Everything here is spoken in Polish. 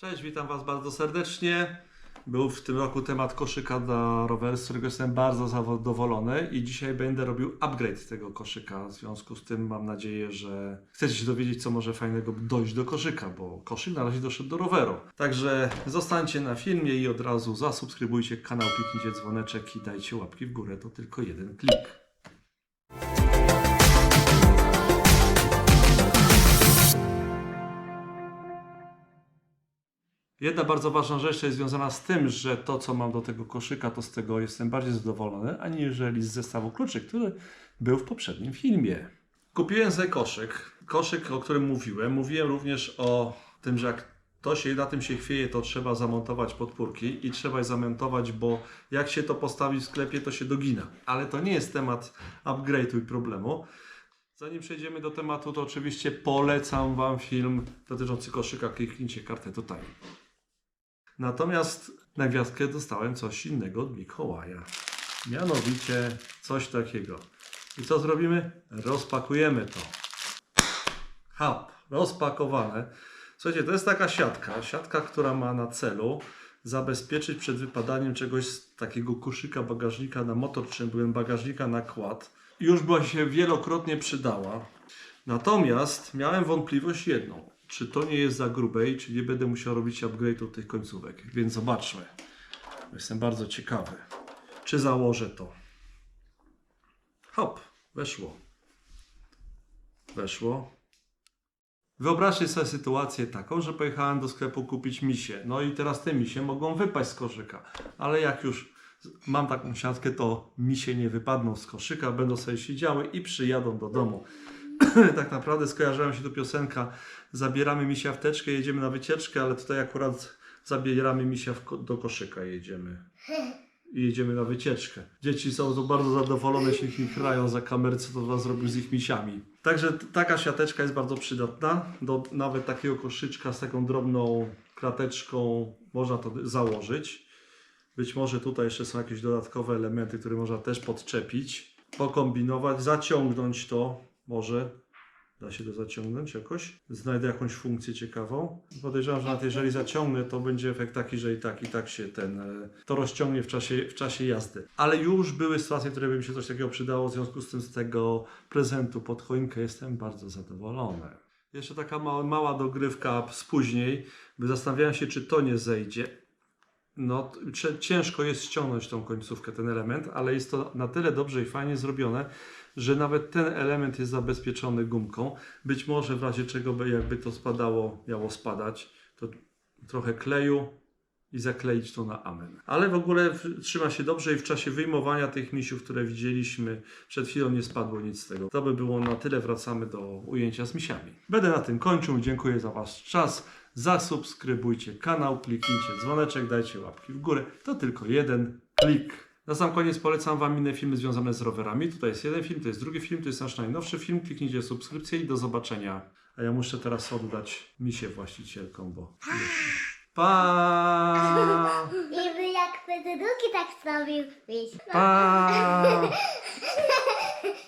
Cześć, witam Was bardzo serdecznie. Był w tym roku temat koszyka dla roweru, z którego jestem bardzo zadowolony i dzisiaj będę robił upgrade tego koszyka. W związku z tym mam nadzieję, że chcecie się dowiedzieć, co może fajnego dojść do koszyka, bo koszyk na razie doszedł do roweru. Także zostańcie na filmie i od razu zasubskrybujcie kanał, kliknijcie dzwoneczek i dajcie łapki w górę. To tylko jeden klik. Jedna bardzo ważna rzecz jest związana z tym, że to, co mam do tego koszyka, to z tego jestem bardziej zadowolony, aniżeli z zestawu kluczy, który był w poprzednim filmie. Kupiłem sobie koszyk. Koszyk, o którym mówiłem. Mówiłem również o tym, że jak to się na tym się chwieje, to trzeba zamontować podpórki i trzeba je zamontować, bo jak się to postawi w sklepie, to się dogina. Ale to nie jest temat upgrade'u i problemu. Zanim przejdziemy do tematu, to oczywiście polecam Wam film dotyczący koszyka. Kliknijcie kartę tutaj. Natomiast na gwiazdkę dostałem coś innego od Mikołaja. Mianowicie coś takiego. I co zrobimy? Rozpakujemy to. Hap, rozpakowane. Słuchajcie, to jest taka siatka. Siatka, która ma na celu zabezpieczyć przed wypadaniem czegoś z takiego koszyka bagażnika na motor, czy byłem bagażnika na kład. Już była się wielokrotnie przydała. Natomiast miałem wątpliwość jedną. Czy to nie jest za grube i czy nie będę musiał robić upgrade'u tych końcówek. Więc zobaczmy. Jestem bardzo ciekawy. Czy założę to? Hop, weszło. Weszło. Wyobraźcie sobie sytuację taką, że pojechałem do sklepu kupić misie. No i teraz te misie mogą wypaść z koszyka. Ale jak już mam taką siatkę, to misie nie wypadną z koszyka, będą sobie siedziały i przyjadą do domu. tak naprawdę skojarzyła się tu piosenka Zabieramy misia w teczkę, jedziemy na wycieczkę, ale tutaj akurat zabieramy misia ko- do koszyka jedziemy. I jedziemy na wycieczkę. Dzieci są tu bardzo zadowolone, jeśli ich za kamerce, to was zrobił z ich misiami. Także taka siateczka jest bardzo przydatna. Do nawet takiego koszyczka z taką drobną krateczką można to założyć. Być może tutaj jeszcze są jakieś dodatkowe elementy, które można też podczepić, pokombinować, zaciągnąć to może. Da się to zaciągnąć jakoś? Znajdę jakąś funkcję ciekawą. Podejrzewam, że nawet jeżeli zaciągnę, to będzie efekt taki, że i tak, i tak się ten, e, to rozciągnie w czasie, w czasie jazdy. Ale już były sytuacje, w których by mi się coś takiego przydało, w związku z tym z tego prezentu pod choinkę jestem bardzo zadowolony. Jeszcze taka mała, mała dogrywka z później, by zastanawiałem się, czy to nie zejdzie. No, ciężko jest ściągnąć tą końcówkę, ten element, ale jest to na tyle dobrze i fajnie zrobione, że nawet ten element jest zabezpieczony gumką. Być może w razie czego by jakby to spadało, miało spadać, to trochę kleju i zakleić to na amen. Ale w ogóle trzyma się dobrze i w czasie wyjmowania tych misiów, które widzieliśmy przed chwilą nie spadło nic z tego. To by było na tyle, wracamy do ujęcia z misiami. Będę na tym kończył, dziękuję za Wasz czas. Zasubskrybujcie kanał, kliknijcie dzwoneczek, dajcie łapki w górę. To tylko jeden klik. Na sam koniec polecam Wam inne filmy związane z rowerami. Tutaj jest jeden film, to jest drugi film, to jest nasz najnowszy film. Kliknijcie subskrypcję i do zobaczenia. A ja muszę teraz oddać misie właścicielkom, bo... Pa! I by jak wtedy drugi tak zrobił. Pa!